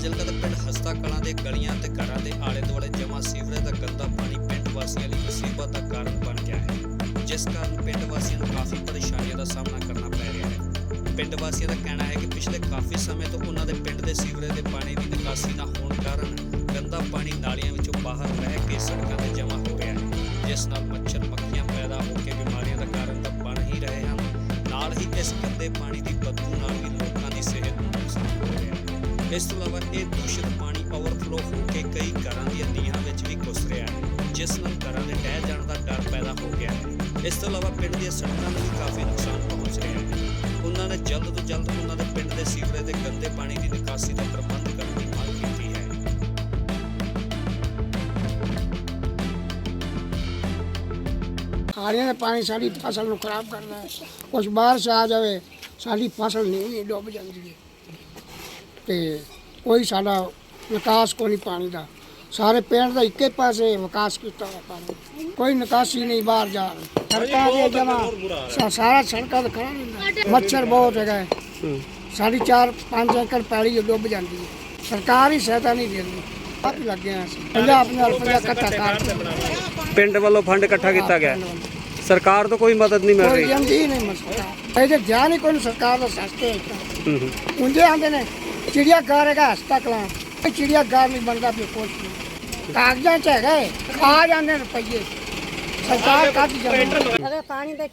ਫਾਜ਼ਿਲਕਾ ਦੇ ਪਿੰਡ ਹਸਤਾ ਕਲਾਂ ਦੇ ਗਲੀਆਂ ਤੇ ਘਰਾਂ ਦੇ ਆਲੇ ਦੁਆਲੇ ਜਮ੍ਹਾਂ ਸੀਵਰੇਜ ਦਾ ਗੰਦਾ ਪਾਣੀ ਪਿੰਡ ਵਾਸੀਆਂ ਲਈ ਮੁਸੀਬਤ ਦਾ ਕਾਰਨ ਬਣ ਗਿਆ ਹੈ। ਜਿਸ ਕਾਰਨ ਪਿੰਡ ਵਾਸੀਆਂ ਨੂੰ ਕਾਫੀ ਪਰੇਸ਼ਾਨੀਆਂ ਦਾ ਸਾਹਮਣਾ ਕਰਨਾ ਪੈ ਰਿਹਾ ਹੈ। ਪਿੰਡ ਵਾਸੀਆਂ ਦਾ ਕਹਿਣਾ ਹੈ ਕਿ ਪਿਛਲੇ ਕਾਫੀ ਸਮੇਂ ਤੋਂ ਉਹਨਾਂ ਦੇ ਪਿੰਡ ਦੇ ਸੀਵਰੇਜ ਦੇ ਪਾਣੀ ਦੀ ਨਿਕਾਸੀ ਨਾ ਹੋਣ ਕਾਰਨ ਗੰਦਾ ਪਾਣੀ ਨਾਲੀਆਂ ਵਿੱਚੋਂ ਬਾਹਰ ਰਹਿ ਕੇ ਸੜਕਾਂ ਤੇ ਜਮ੍ਹਾਂ ਹੋ ਰਿਹਾ ਹੈ, ਜਿਸ ਨਾਲ ਮੱਛਰ ਮੱਖੀਆਂ ਪੈਦਾ ਹੋ ਕੇ ਬਿਮਾਰੀਆਂ ਦਾ ਕਾਰਨ ਤਾਂ ਬਣ ਹੀ ਰਹੇ ਹਨ। ਨਾਲ ਹੀ ਇਸ ਗੰਦੇ ਪਾਣੀ ਦੀ ਬਦਬੂ ਇਸ ਤੋਂ ਇਲਾਵਾ ਇਹ ਦੂਸ਼ਿਤ ਪਾਣੀ ਓਵਰਫਲੋ ਹੋ ਕੇ ਕਈ ਘਰਾਂ ਦੀਆਂ ਨੀਹਾਂ ਵਿੱਚ ਵੀ ਘੁਸ ਰਿਹਾ ਹੈ, ਜਿਸ ਨਾਲ ਘਰਾਂ ਦੇ ਡਹਿ ਜਾਣ ਦਾ ਡਰ ਪੈਦਾ ਹੋ ਗਿਆ ਹੈ। ਇਸ ਤੋਂ ਇਲਾਵਾ ਪਿੰਡ ਦੀਆਂ ਸੜਕਾਂ ਨੂੰ ਵੀ ਕਾਫੀ ਨੁਕਸਾਨ ਪਹੁੰਚ ਰਿਹਾ ਹੈ। ਉਹਨਾਂ ਨੇ ਜਲਦ ਤੋਂ ਜਲਦ ਉਹਨਾਂ ਦੇ ਪਿੰਡ ਦੇ ਸੀਵਰੇਜ ਦੇ ਗੰਦੇ ਪਾਣੀ ਦੀ ਨਿਕਾਸੀ ਦਾ ਪ੍ਰਬੰਧ ਕਰਨ ਦੀ ਮੰਗ ਕੀਤੀ ਹੈ। ਖਾੜੀਆਂ ਦਾ ਪਾਣੀ ਸਾਡੀ ਫਸਲ ਨੂੰ ਖਰਾਬ ਕਰਦਾ ਹੈ। ਕੁਛ ਬਾਹਰ ਆ ਜਾਵੇ, ਸਾਡੀ ਫਸਲ ਨਹੀਂ ਡੁੱਬ ਜਾਂਦੀ ਹੈ। ਤੇ ਕੋਈ ਸਾਡਾ ਵਿਕਾਸ ਕੋਈ ਨਹੀਂ ਪਾਣੀ ਦਾ। ਸਾਰੇ ਪਿੰਡ ਦਾ ਇੱਕੇ ਪਾਸੇ ਵਿਕਾਸ ਕੀਤਾ ਹੋਇਆ ਪਾਣੀ। ਕੋਈ ਨਿਕਾਸੀ ਨਹੀਂ ਬਾਹਰ ਜਾ ਸੜਕਾਂ ਦੇ ਜਮਾ ਸਾਰਾ ਸੜਕਾਂ ਤੇ ਖੜਾ ਰਹਿੰਦਾ। ਮੱਛਰ ਬਹੁਤ ਹੈਗਾ ਹੈ। ਸਾਡੀ 4-5 ਏਕੜ ਪੈਲੀ ਉਹ ਡੁੱਬ ਜਾਂਦੀ ਹੈ। ਸਰਕਾਰ ਹੀ ਸਹਾਇਤਾ ਨਹੀਂ ਦਿੰਦੀ ਆਪ ਹੀ ਲੱਗੇ ਅਸੀਂ। ਪੰਜਾਬ ਨਾਲ ਰੁਪਇਆ ਇਕੱਠਾ ਕਰ ਪਿੰਡ ਵੱਲੋਂ ਫੰਡ ਇਕੱਠਾ ਕੀਤਾ ਗਿਆ। ਹੈ। ਸਰਕਾਰ ਤੋਂ ਕੋਈ ਮਦਦ ਨਹੀਂ ਮਿਲ ਕੋਈ ਰਹੀ। ਜਾਂਦੀ ਨਹੀਂ ਮਸਲਾ ਇਹਦੇ ਧਿਆਨ ਹੀ ਕੋਈ ਨਹੀਂ ਸਰਕਾਰ ਦਾ ਸਸਤੇ ਹੂੰ ਹੂੰ। ਹੁੰਦੇ ਆਂਦੇ ਨੇ। ਚਿੜੀਆ ਘਰ ਹੈਗਾ ਹਸਤਕਲਾਂ ਇਹ ਚਿੜੀਆ ਘਰ ਨਹੀਂ ਬਣਦਾ ਵੀ ਨਹੀਂ। ਕਾਗਜ਼ਾਂ ਚ ਹੈਗਾ ਹੈ, ਆ ਜਾਂਦੇ ਨੇ ਰੁਪਈਏ। ਸਰਕਾਰ ਕੱਢ ਜਾਂਦੀ ਅਗਰ ਪਾਣੀ ਦਾ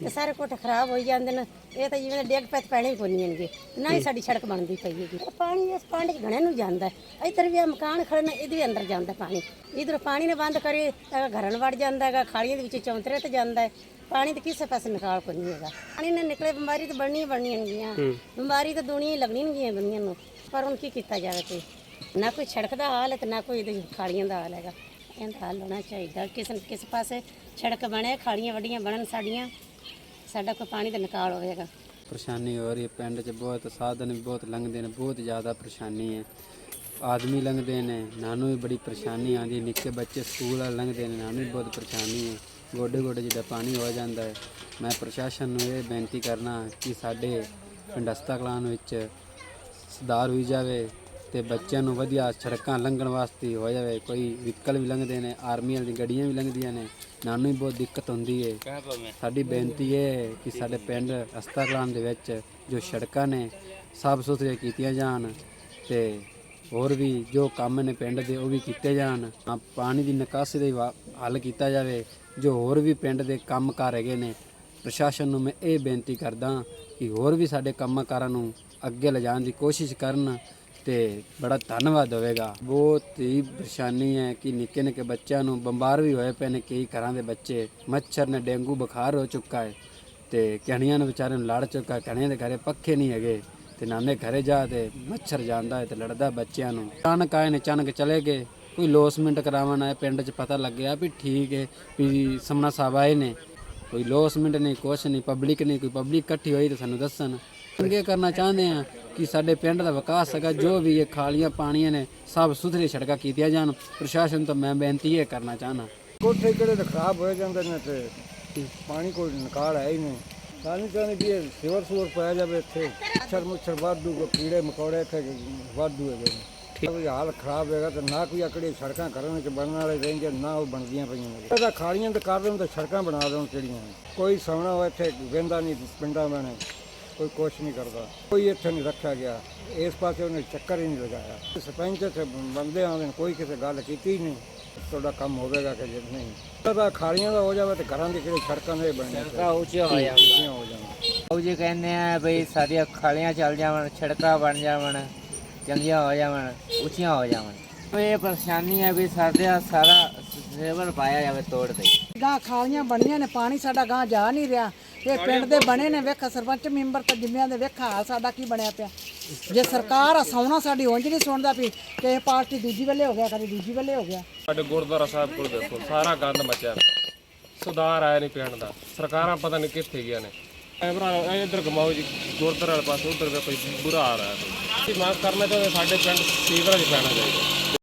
ਨਹੀਂ ਤੇ ਸਾਰੇ ਕੋਠੇ ਖਰਾਬ ਹੋਈ ਜਾਂਦੇ ਨੇ। ਇਹ ਤਾਂ ਜਿਵੇਂ ਡਿੱਗ ਪੈ ਪੈਣੇ ਹੀ ਕੋਨੀ ਜਾਣਗੇ ਨਾ ਹੀ ਸਾਡੀ ਸੜਕ ਬਣਦੀ ਪਈ ਹੈਗੀ। ਪਾਣੀ ਇਸ ਪਾਣੀ ਚ ਘਣੇ ਨੂੰ ਜਾਂਦਾ ਹੈ। ਇੱਧਰ ਵੀ ਆਹ ਮਕਾਨ ਖੜੇ ਨੇ ਇਹਦੇ ਵੀ ਅੰਦਰ ਜਾਂਦਾ ਪਾਣੀ। ਇਧਰ ਪਾਣੀ ਨੇ ਬੰਦ ਕਰੇ ਤਾਂ ਘਰਾਂ ਨੂੰ ਵੜ ਜਾਂਦਾ ਹੈਗਾ ਖਾਲੀਆਂ ਦੇ ਵਿੱਚ ਚੌਂਤਰੇ ਤੇ ਜਾਂਦਾ ਹੈ। ਪਾਣੀ ਤੇ ਕਿਸੇ ਪਾਸੇ ਨਿਕਾਲ ਕੋਈ ਨਹੀਂ ਹੈਗਾ। ਪਾਣੀ ਨੇ ਨਿਕਲੇ ਬਿਮਾਰੀ ਤਾਂ ਬਣਨੀ ਹੀ ਬਣਨੀ ਹੈਗੀਆਂ ਬਿਮਾਰੀ ਤਾਂ ਦੁਨੀਆ ਹੀ ਲੱਗਣੀ ਨਹੀਂ ਦੁਨੀਆ ਨੂੰ। ਪਰ ਹੁਣ ਕੀ ਕੀਤਾ ਜਾਵੇ ਕੋਈ? ਨਾ ਕੋਈ ਸੜਕ ਦਾ ਹਾਲ ਹੈ ਤੇ ਨਾ ਕੋਈ ਇਹਦੇ ਖਾਲੀਆਂ ਦਾ ਹਾਲ ਹੈਗਾ। ਇਹਦਾ ਹੱਲ ਹੋਣਾ ਚਾਹੀਦਾ। ਕਿਸੇ ਨੂੰ ਕਿਸੇ ਪਾਸੇ ਸੜਕ ਬਣੇ ਖਾਲੀਆਂ ਵੱਡੀਆਂ ਬਣਨ ਸਾਡੀਆਂ। ਸਾਡਾ ਕੋਈ ਪਾਣੀ ਦਾ ਨਿਕਾਲ ਹੋਵੇਗਾ। ਪਰੇਸ਼ਾਨੀ ਹੋ ਰਹੀ ਹੈ ਪਿੰਡ 'ਚ ਬਹੁਤ, ਸਾਧਨ ਵੀ ਬਹੁਤ ਲੰਘਦੇ ਨੇ, ਬਹੁਤ ਜ਼ਿਆਦਾ ਪਰੇਸ਼ਾਨੀ ਹੈ। ਆਦਮੀ ਲੰਘਦੇ ਨੇ, ਨਾਨੂੰ ਵੀ ਬੜੀ ਪਰੇਸ਼ਾਨੀ ਆਉਂਦੀ ਨਿੱਕੇ ਬੱਚੇ ਸਕੂਲ ਵਾਲੇ ਲੰਘਦੇ ਨੇ, ਨਾਨੂੰ ਵੀ ਬਹੁਤ ਪਰੇਸ਼ਾਨੀ ਹੈ। ਗੋਡੇ ਗੋਡੇ ਜਿਹੜਾ ਪਾਣੀ ਹੋ ਜਾਂਦਾ ਹੈ। ਮੈਂ ਪ੍ਰਸ਼ਾਸਨ ਨੂੰ ਇਹ ਬੇਨਤੀ ਕਰਨਾ ਕਿ ਸਾਡੇ ਪਿੰਡ ਕਲਾਨ ਵਿੱਚ ਸੁਧਾਰ ਹੋਈ ਜਾਵੇ ਤੇ ਬੱਚਿਆਂ ਨੂੰ ਵਧੀਆ ਸੜਕਾਂ ਲੰਘਣ ਵਾਸਤੇ ਹੋ ਜਾਵੇ। ਕੋਈ ਵਹੀਕਲ ਵੀ ਲੰਘਦੇ ਨੇ ਆਰਮੀ ਵਾਲੀ ਗੱਡੀਆਂ ਵੀ ਲੰਘਦੀਆਂ ਨੇ। ਨਾਨੂੰ ਵੀ ਬਹੁਤ ਦਿੱਕਤ ਹੁੰਦੀ ਹੈ ਸਾਡੀ ਬੇਨਤੀ ਇਹ ਹੈ ਕਿ ਸਾਡੇ ਪਿੰਡ ਹਸਤਾ ਕਲਾਨ ਦੇ ਵਿੱਚ ਜੋ ਸੜਕਾਂ ਨੇ ਸਾਫ਼ ਸੁਥਰੀਆਂ ਕੀਤੀਆਂ ਜਾਣ ਤੇ ਹੋਰ ਵੀ ਜੋ ਕੰਮ ਨੇ ਪਿੰਡ ਦੇ ਉਹ ਵੀ ਕੀਤੇ ਜਾਣ। ਹਾਂ, ਪਾਣੀ ਦੀ ਨਿਕਾਸੀ ਦਾ ਵਾ- ਹੱਲ ਕੀਤਾ ਜਾਵੇ। ਜੋ ਹੋਰ ਵੀ ਪਿੰਡ ਦੇ ਕੰਮ ਕਾਰ ਹੈਗੇ ਨੇ ਪ੍ਰਸ਼ਾਸਨ ਨੂੰ ਮੈਂ ਇਹ ਬੇਨਤੀ ਕਰਦਾ ਕਿ ਹੋਰ ਵੀ ਸਾਡੇ ਕੰਮਾਂ ਕਾਰਾਂ ਨੂੰ ਅੱਗੇ ਲਿਜਾਣ ਦੀ ਕੋਸ਼ਿਸ਼ ਕਰਨ। ਤੇ ਬੜਾ ਧੰਨਵਾਦ ਹੋਵੇਗਾ। ਬਹੁਤ ਹੀ ਪਰੇਸ਼ਾਨੀ ਹੈ ਕਿ ਨਿੱਕੇ ਨਿੱਕੇ ਬੱਚਿਆਂ ਨੂੰ ਬਿਮਾਰ ਵੀ ਹੋਏ ਪਏ ਨੇ, ਕਈ ਘਰਾਂ ਦੇ ਬੱਚੇ। ਮੱਛਰ ਨੇ ਡੇਂਗੂ ਬੁਖਾਰ ਹੋ ਚੁੱਕਾ ਹੈ ਤੇ ਕਹਣੀਆਂ ਨੂੰ ਵਿਚਾਰੇ ਨੂੰ ਲੜ ਚੁੱਕਾ ਕਹਣੀਆਂ ਦੇ ਘਰੇ ਪੱਖੇ ਨਹੀਂ ਹੈਗੇ ਤੇ ਨਾਨੇ ਘਰੇ ਜਾ ਤੇ ਮੱਛਰ ਜਾਂਦਾ ਹੈ ਤੇ ਲੜਦਾ ਬੱਚਿਆਂ ਨੂੰ। ਅਚਾਨਕ ਆਏ ਨੇ, ਅਚਾਨਕ ਚਲੇ ਗਏ। ਕੋਈ ਲੋਸਮੈਂਟ ਕਰਾਵਣ ਆਏ, ਪਿੰਡ 'ਚ ਪਤਾ ਲੱਗਿਆ ਵੀ ਠੀਕ ਹੈ, ਵੀ ਸਮਨਾ ਸਾਹਿਬ ਆਏ ਨੇ। ਕੋਈ ਲੋਸਮੈਂਟ ਨਹੀਂ, ਕੁਛ ਨਹੀਂ ਪਬਲਿਕ ਨਹੀਂ, ਕੋਈ ਪਬਲਿਕ ਇਕੱਠੀ ਹੋਈ ਤਾਂ ਸਾਨੂੰ ਦੱਸਣ। ਅੱਗੇ ਕਰਨਾ ਚਾਹੁੰਦੇ ਆ। ਕਿ ਸਾਡੇ ਪਿੰਡ ਦਾ ਵਿਕਾਸ ਹੈਗਾ ਜੋ ਵੀ ਇਹ ਖਾਲੀਆਂ ਪਾਣੀਆਂ ਨੇ ਸਭ ਸੁਥਰੀ ਸੜਕਾਂ ਕੀਤੀਆਂ ਜਾਣ। ਪ੍ਰਸ਼ਾਸਨ ਤੋਂ ਮੈਂ ਬੇਨਤੀ ਇਹ ਕਰਨਾ ਚਾਹਨਾ ਕੋਠੇ ਕਿਹੜੇ ਤਾਂ ਖਰਾਬ ਹੋ ਜਾਂਦੇ ਨੇ ਤੇ ਪਾਣੀ ਕੋਈ ਨਿਕਾਲ ਹੈ ਹੀ ਨਹੀਂ। ਸਾਨੂੰ ਚਾਹੁੰਦੇ ਵੀ ਇਹ ਸਿਵਰ ਸੂਰ ਪਾਇਆ ਜਾਵੇ ਇੱਥੇ। ਮੱਛਰ ਮੁੱਛਰ ਵਾਧੂ ਕੋ ਕੀੜੇ ਮਕੌੜੇ ਇੱਥੇ ਵਾਧੂ ਹੈਗੇ ਕੋਈ ਹਾਲ ਖਰਾਬ ਹੈਗਾ ਤੇ ਨਾ ਕੋਈ ਆਕੜੀ ਸੜਕਾਂ ਕਰਨ ਵਿੱਚ ਬਣਨ ਵਾਲੇ ਰਹਿੰਦੇ ਨਾ ਉਹ ਬਣਦੀਆਂ ਪਈਆਂ ਨੇ। ਇਹਦਾ ਖਾਲੀਆਂ ਤੇ ਕਰ ਦੇਣ ਤੇ ਸੜਕਾਂ ਬਣਾ ਦੇਣ ਕਿਹੜੀਆਂ ਕੋਈ ਸੌਣਾ ਹੋਇਆ ਇੱਥੇ ਵਹਿੰਦਾ ਨਹੀਂ ਪਿੰਡਾਂ ਮੈਨੇ ਕੋਈ ਕੁਛ ਨਹੀਂ ਕਰਦਾ ਕੋਈ ਇੱਥੇ ਨਹੀਂ ਰੱਖਿਆ ਗਿਆ। ਇਸ ਪਾਸੇ ਉਹਨੇ ਚੱਕਰ ਹੀ ਨਹੀਂ ਲਗਾਇਆ। ਸਰਪੰਚ ਇੱਥੇ ਬੰਦੇ ਆਉਂਦੇ ਨੇ ਕੋਈ ਕਿਸੇ ਗੱਲ ਕੀਤੀ ਨਹੀਂ। ਤੁਹਾਡਾ ਕੰਮ ਹੋਵੇਗਾ ਕਿ ਜੇ ਨਹੀਂ। ਤਾਂ ਖਾਲੀਆਂ ਦਾ ਹੋ ਜਾਵੇ ਤੇ ਘਰਾਂ ਦੀ ਕਿਹੜੀ ਸੜਕਾਂ ਦੇ ਬਣਨੇ ਸੜਕਾਂ ਉੱਚੀਆਂ ਹੋ ਜਾਣ। ਹੋ ਜਾਣ। ਉਹ ਜੀ ਕਹਿੰਦੇ ਆ ਬਈ ਸਾਡੀਆਂ ਖਾਲੀਆਂ ਚੱਲ ਜਾਵਣ ਸੜਕਾਂ ਬਣ ਜਾਵਣ ਚੰਗੀਆਂ ਹੋ ਜਾਵਣ ਉੱਚੀਆਂ ਹੋ ਜਾਵਣ। ਇਹ ਪਰੇਸ਼ਾਨੀ ਹੈ ਵੀ ਸਾਡੇ ਆਹ ਸਾਰਾ ਸੇਵਰ ਪਾਇਆ ਜਾਵੇ ਤੋੜ ਤੇ। ਗਾਂ ਖਾਲੀਆਂ ਬਣੀਆਂ ਨੇ ਪਾਣੀ ਸਾਡਾ ਗਾਂ ਜਾ ਨਹੀਂ ਰਿਹਾ। ਇਹ ਪਿੰਡ ਦੇ ਬਣੇ ਨੇ ਵੇਖ ਸਰਪੰਚ ਮੈਂਬਰ ਤੇ ਜਿੰਮਿਆਂ ਦੇ ਵੇਖ ਹਾਲ ਸਾਡਾ ਕੀ ਬਣਿਆ ਪਿਆ। ਜੇ ਸਰਕਾਰ ਆ ਸੌਣਾ ਸਾਡੀ ਉਂਝ ਨਹੀਂ ਸੁਣਦਾ ਵੀ ਕਿ ਇਹ ਪਾਰਟੀ ਦੂਜੀ ਵੇਲੇ ਹੋ ਗਿਆ ਕਦੇ ਦੂਜੀ ਵੇਲੇ ਹੋ ਗਿਆ। ਸਾਡੇ ਗੁਰਦੁਆਰਾ ਸਾਹਿਬ ਕੋਲ ਦੇਖੋ ਸਾਰਾ ਗੰਦ ਮਚਿਆ। ਸੁਧਾਰ ਆਇਆ ਨਹੀਂ ਪਿੰਡ ਦਾ। ਸਰਕਾਰਾਂ ਪਤਾ ਨਹੀਂ ਕਿੱਥੇ ਗਿਆ ਨੇ। ਐਮਰਾ ਇਧਰ ਘਮਾਓ ਜੀ ਗੁਰਦੁਆਰੇ ਵਾਲੇ ਪਾਸੇ ਉਧਰ ਵੇਖੋ ਜੀ, ਬੁਰਾ ਹਾਲ ਹੈ ਅਸੀਂ ਮੰਗ ਕਰਨਾ ਚਾਹੁੰਦੇ ਸਾਡੇ ਪਿੰਡ ਸੀਵਰੇਜ ਪੈਣਾ ਚਾਹੀਦਾ।